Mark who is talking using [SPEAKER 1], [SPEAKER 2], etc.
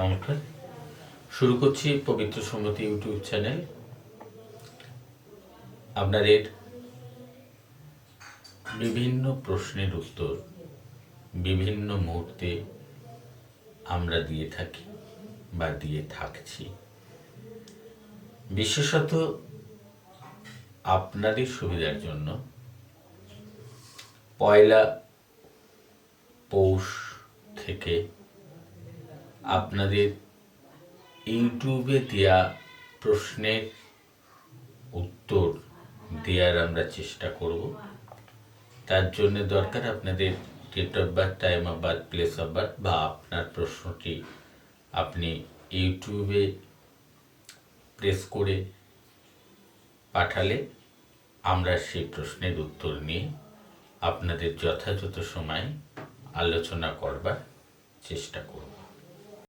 [SPEAKER 1] নমস্কার। শুরু করছি পবিত্র সম্মতি ইউটিউব চ্যানেল। আপনাদের বিভিন্ন প্রশ্নের উত্তর, বিভিন্ন মুহূর্তে আমরা দিয়ে থাকি বা দিয়ে থাকছি। বিশেষত আপনাদের সুবিধার জন্য পয়লা পৌষ থেকে আপনাদের ইউটিউবে দেওয়া প্রশ্নের উত্তর দেওয়ার আমরা চেষ্টা করব। তার জন্য দরকার আপনাদের date of birth time of birth place of birth বা আপনার প্রশ্নটি আপনি ইউটিউবে প্রেস করে পাঠালে আমরা সেই প্রশ্নের উত্তর নিয়ে আপনাদের যথাযথ সময় আলোচনা করবার চেষ্টা করব।